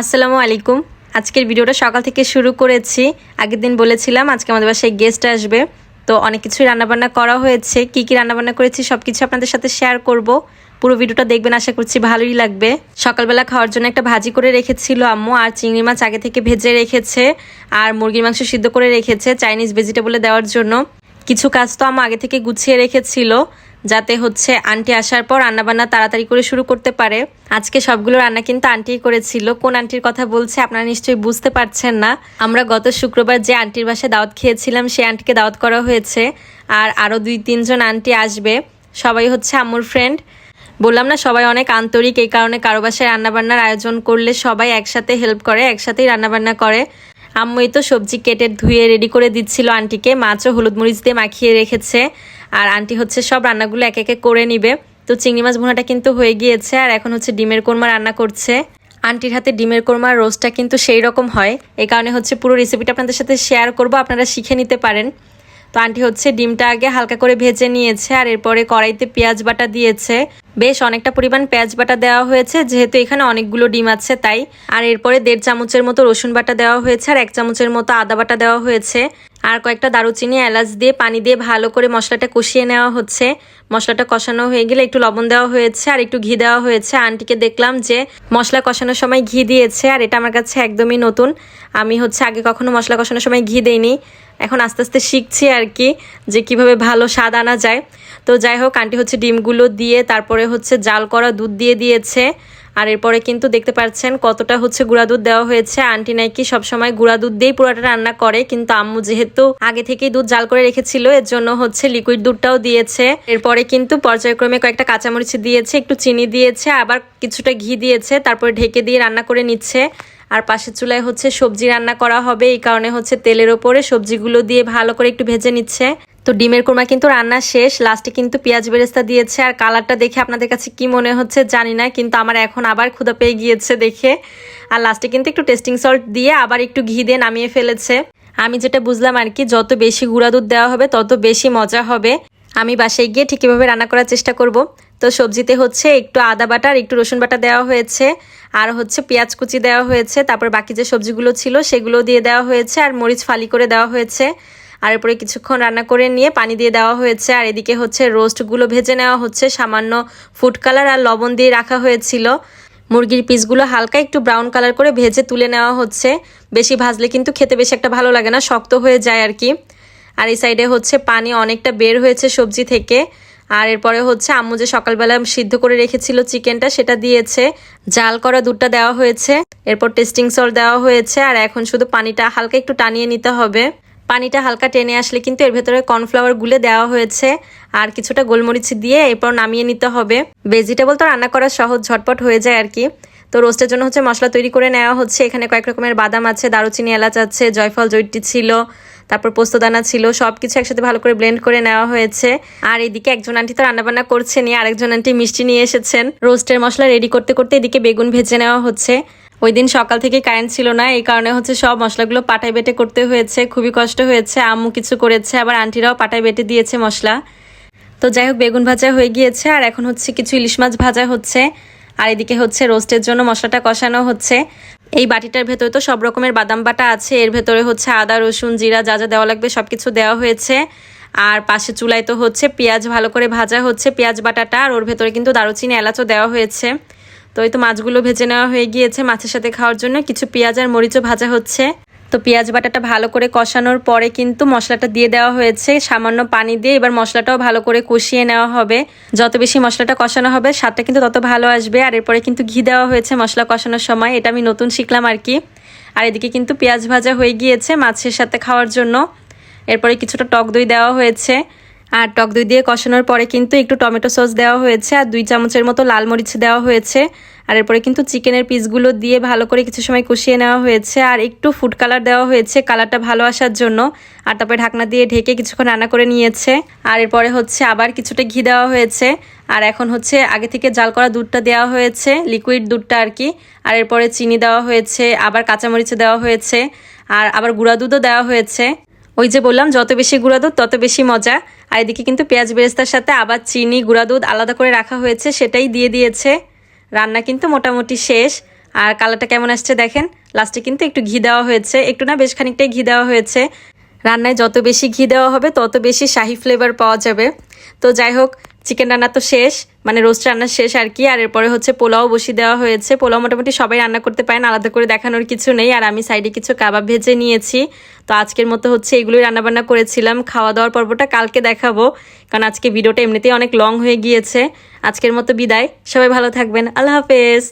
আসসালামু আলাইকুম। আজকের ভিডিওটা সকাল থেকে শুরু করেছি। আগের দিন বলেছিলাম আজকে আমাদের বাসায় গেস্ট আসবে। তো অনেক কিছুই রান্নাবান্না করা হয়েছে। কি কি রান্নাবান্না করেছি সব কিছু আপনাদের সাথে শেয়ার করব। পুরো ভিডিওটা দেখবেন, আশা করছি ভালোই লাগবে। সকালবেলা খাওয়ার জন্য একটা ভাজি করে রেখেছিল আম্মু, আর চিংড়ি মাছ আগে থেকে ভেজে রেখেছে, আর মুরগির মাংস সিদ্ধ করে রেখেছে চাইনিজ ভেজিটেবলে দেওয়ার জন্য। কিছু কাজ তো আম্মু আগে থেকে গুছিয়ে রেখেছিল। যাতে হচ্ছে আন্টি আসার পর রান্নাবান্না তাড়াতাড়ি করে শুরু করতে পারে। আজকে সবগুলো রান্না কিন্তু আন্টিই করেছিল। কোন আন্টির কথা বলছে আপনারা নিশ্চয়ই বুঝতে পারছেন না। আমরা গত শুক্রবার যে আন্টির বাসায় দাওয়াত খেয়েছিলাম, সেই আন্টিকে দাওয়াত করা হয়েছে। আর আরও দুই, তিনজন আন্টি আসবে। সবাই হচ্ছে আম্মুর ফ্রেন্ড বললাম না, সবাই অনেক আন্তরিক, এই কারণে কারও বাসায় রান্নাবান্নার আয়োজন করলে সবাই একসাথে হেল্প করে, একসাথেই রান্নাবান্না করে। আম্মুই তো সবজি কেটে ধুয়ে রেডি করে দিচ্ছিল আন্টিকে। মাছও হলুদ মরিচ দিয়ে মাখিয়ে রেখেছে। আর আন্টি হচ্ছে সব রান্নাগুলো এক একে করে নিবে। তো চিংড়ি মাছ ভুনাটা কিন্তু হয়ে গিয়েছে, আর এখন হচ্ছে ডিমের কোরমা রান্না করছে। আন্টির হাতে ডিমের কোরমার রোস্টটা কিন্তু সেই রকম হয়। এই কারণে হচ্ছে পুরো রেসিপিটা আপনাদের সাথে শেয়ার করব, আপনারা শিখে নিতে পারেন। তো আন্টি হচ্ছে ডিমটা আগে হালকা করে ভেজে নিয়েছে, আর এরপরে কড়াইতে পেঁয়াজ বাটা দিয়েছে। বেশ অনেকটা পরিমাণ পেঁয়াজ বাটা দেওয়া হয়েছে, যেহেতু এখানে অনেকগুলো ডিম আছে তাই। আর এরপরে দেড় চামচের মতো রসুন বাটা দেওয়া হয়েছে, আর এক চামচের মতো আদা বাটা দেওয়া হয়েছে। আর কয়েকটা দারুচিনি এলাচ দিয়ে পানি দিয়ে ভালো করে মশলাটা কষিয়ে নেওয়া হচ্ছে। মশলাটা কষানো হয়ে গেলে একটু লবণ দেওয়া হয়েছে আর একটু ঘি দেওয়া হয়েছে। আন্টিকে দেখলাম যে মশলা কষানোর সময় ঘি দিয়েছে আর এটা আমার কাছে একদমই নতুন। আমি হচ্ছে আগে কখনো মশলা কষানোর সময় ঘি দেইনি। এখন আস্তে আস্তে শিখছি আর কি যে কীভাবে ভালো স্বাদ আনা যায়। তো যাই হোক, আন্টি হচ্ছে ডিমগুলো দিয়ে তারপরে হচ্ছে জাল করা দুধ দিয়ে দিয়েছে। আর এরপরে কিন্তু দেখতে পাচ্ছেন কতটা হচ্ছে গুঁড়া দুধ দেওয়া হয়েছে। আন্টি নাকি সবসময় গুঁড়া দুধ দিয়েই পুরোটা রান্না করে, কিন্তু আম্মু যেহেতু আগে থেকেই দুধ জাল করে রেখেছিল, এর জন্য হচ্ছে লিকুইড দুধটাও দিয়েছে। এরপরে কিন্তু পর্যায়ক্রমে কয়েকটা কাঁচামরিচ দিয়েছে, একটু চিনি দিয়েছে, আবার কিছুটা ঘি দিয়েছে, তারপরে ঢেকে দিয়ে রান্না করে নিচ্ছে। আর পাশের চুলায় হচ্ছে সবজি রান্না করা হবে, এই কারণে হচ্ছে তেলের ওপরে সবজিগুলো দিয়ে ভালো করে একটু ভেজে নিচ্ছে। তো ডিমের কোরমা কিন্তু রান্না শেষ, লাস্টে কিন্তু পেঁয়াজ বেরেস্তা দিয়েছে। আর কালারটা দেখে আপনাদের কাছে কি মনে হচ্ছে জানি না, কিন্তু আমার এখন আবার ক্ষুদা পেয়ে গিয়েছে দেখে। আর লাস্টে কিন্তু একটু টেস্টিং সল্ট দিয়ে আবার একটু ঘি দিয়ে নামিয়ে ফেলেছে। আমি যেটা বুঝলাম আর কি, যত বেশি গুঁড়া দুধ দেওয়া হবে, তত বেশি মজা হবে। আমি বাসায় গিয়ে ঠিক এভাবে রান্না করার চেষ্টা করব। তো সবজিতে হচ্ছে একটু আদা বাটা আর একটু রসুন বাটা দেওয়া হয়েছে। আর হচ্ছে পেঁয়াজ কুচি দেওয়া হয়েছে। তারপর বাকি যে সবজিগুলো ছিল সেগুলো দিয়ে দেওয়া হয়েছে। আর মরিচ ফালি করে দেওয়া হয়েছে। আর এরপরে কিছুক্ষণ রান্না করে নিয়ে পানি দিয়ে দেওয়া হয়েছে। আর এদিকে হচ্ছে রোস্টগুলো ভেজে নেওয়া হচ্ছে। সামান্য ফুড কালার আর লবণ দিয়ে রাখা হয়েছিল। মুরগির পিসগুলো হালকা একটু ব্রাউন কালার করে ভেজে তুলে নেওয়া হচ্ছে। বেশি ভাজলে কিন্তু খেতে বেশি একটা ভালো লাগে না, শক্ত হয়ে যায় আর কি। আর এই সাইডে হচ্ছে পানি অনেকটা বের হয়েছে সবজি থেকে। আর এরপরে হচ্ছে আম্মু যে সকালবেলা সিদ্ধ করে রেখেছিল চিকেনটা, সেটা দিয়েছে। জাল করা দুধটা দেওয়া হয়েছে। এরপর টেস্টিং সল্ট দেওয়া হয়েছে। আর এখন শুধু পানিটা হালকা একটু টানিয়ে নিতে হবে। পানিটা হালকা টেনে আসলে কিন্তু এর ভেতরে কর্নফ্লাওয়ার গুলে দেওয়া হয়েছে। আর কিছুটা গোলমরিচ দিয়ে এরপর নামিয়ে নিতে হবে। ভেজিটেবল তো রান্না করা সহজ, ঝটপট হয়ে যায় আর কি। তো রোস্টের জন্য হচ্ছে মশলা তৈরি করে নেওয়া হচ্ছে। এখানে কয়েক রকমের বাদাম আছে, দারুচিনি, এলাচ আছে, জয়ফল জৈটি ছিল, তারপর পোস্তদানা ছিল সব কিছু একসাথে ভালো করে ব্লেন্ড করে নেওয়া হয়েছে। আর এদিকে একজন আন্টি তো রান্নাবান্না করছেনই আরেকজন আন্টি মিষ্টি নিয়ে এসেছেন। রোস্টের মশলা রেডি করতে করতে এদিকে বেগুন ভেজে নেওয়া হচ্ছে। ওই দিন সকাল থেকে কারেন্ট ছিল না, এই কারণে হচ্ছে সব মশলাগুলো পাটায় বেটে করতে হয়েছে। খুবই কষ্ট হয়েছে, আম্মু কিছু করেছে, আবার আন্টিরাও পাটায় বেটে দিয়েছে মশলা। তো যাই হোক, বেগুন ভাজা হয়ে গিয়েছে, আর এখন হচ্ছে কিছু ইলিশ মাছ ভাজা হচ্ছে। আর এদিকে হচ্ছে রোস্টের জন্য মশলাটা কষানো হচ্ছে। এই বাটিটার ভেতরে তো সব রকমের বাদাম বাটা আছে। এর ভেতরে হচ্ছে আদা, রসুন, জিরা যা যা দেওয়া লাগবে সব কিছু দেওয়া হয়েছে। আর পাশে চুলাই তো হচ্ছে পেঁয়াজ ভালো করে ভাজা হচ্ছে পেঁয়াজ বাটাটা। আর ওর ভেতরে কিন্তু দারুচিনি এলাচও দেওয়া হয়েছে। তো এই তো মাছগুলো ভেজে নেওয়া হয়ে গিয়েছে মাছের সাথে খাওয়ার জন্য। কিছু পেঁয়াজ আর মরিচও ভাজা হচ্ছে। তো পেঁয়াজ বাটাটা ভালো করে কষানোর পরে কিন্তু মশলাটা দিয়ে দেওয়া হয়েছে। সামান্য পানি দিয়ে এবার মশলাটাও ভালো করে কষিয়ে নেওয়া হবে। যত বেশি মশলাটা কষানো হবে, স্বাদটা কিন্তু তত ভালো আসবে। আর এরপরে কিন্তু ঘি দেওয়া হয়েছে মশলা কষানোর সময়। এটা আমি নতুন শিখলাম আর কি। আর এদিকে কিন্তু পেঁয়াজ ভাজা হয়ে গিয়েছে মাছের সাথে খাওয়ার জন্য। এরপরে কিছুটা টক দই দেওয়া হয়েছে। আর টক দই দিয়ে কষানোর পরে কিন্তু একটু টমেটো সস দেওয়া হয়েছে আর দুই চামচের মতো লাল মরিচ দেওয়া হয়েছে। আর এরপরে কিন্তু চিকেনের পিসগুলো দিয়ে ভালো করে কিছু সময় কষিয়ে নেওয়া হয়েছে আর একটু ফুড কালার দেওয়া হয়েছে কালারটা ভালো আসার জন্য। আর তারপরে ঢাকনা দিয়ে ঢেকে কিছুক্ষণ রান্না করে নিয়েছে। আর এরপরে হচ্ছে আবার কিছুটা ঘি দেওয়া হয়েছে। আর এখন হচ্ছে আগে থেকে জাল করা দুধটা দেওয়া হয়েছে লিকুইড দুধটা আর কি। আর এরপরে চিনি দেওয়া হয়েছে, আবার কাঁচামরিচ দেওয়া হয়েছে। আর আবার গুঁড়া দুধও দেওয়া হয়েছে। ওই যে বললাম, যত বেশি গুঁড়া দুধ, তত বেশি মজা। আর এদিকে কিন্তু পেঁয়াজ বেরেস্তার সাথে আবার চিনি, গুঁড়া দুধ আলাদা করে রাখা হয়েছে, সেটাই দিয়ে দিয়েছে। রান্না কিন্তু মোটামুটি শেষ। আর কালারটা কেমন আসছে দেখেন? লাস্টে কিন্তু একটু ঘি দেওয়া হয়েছে। একটু না বেশ খানিকটাই ঘি দেওয়া হয়েছে। রান্নায় যত বেশি ঘি দেওয়া হবে, তত বেশি শাহি ফ্লেভার পাওয়া যাবে। তো যাই হোক চিকেন রান্না তো শেষ মানে রোস্ট রান্না শেষ আর কি, আর এরপরে হচ্ছে পোলাও বসিয়ে দেওয়া হয়েছে। পোলাও মোটামুটি সবাই রান্না করতে পারেন, আলাদা করে দেখানোর কিছু নেই, আর আমি সাইডে কিছু কাবাব ভেজে নিয়েছি। তো আজকের মতো হচ্ছে এগুলোই রান্নাবান্না করেছিলাম। খাওয়া দাওয়ার পর্বটা কালকে দেখাবো, কারণ আজকে ভিডিওটা এমনিতেই অনেক লং হয়ে গিয়েছে। আজকের মতো বিদায়, সবাই ভালো থাকবেন, আল্লাহ হাফেজ।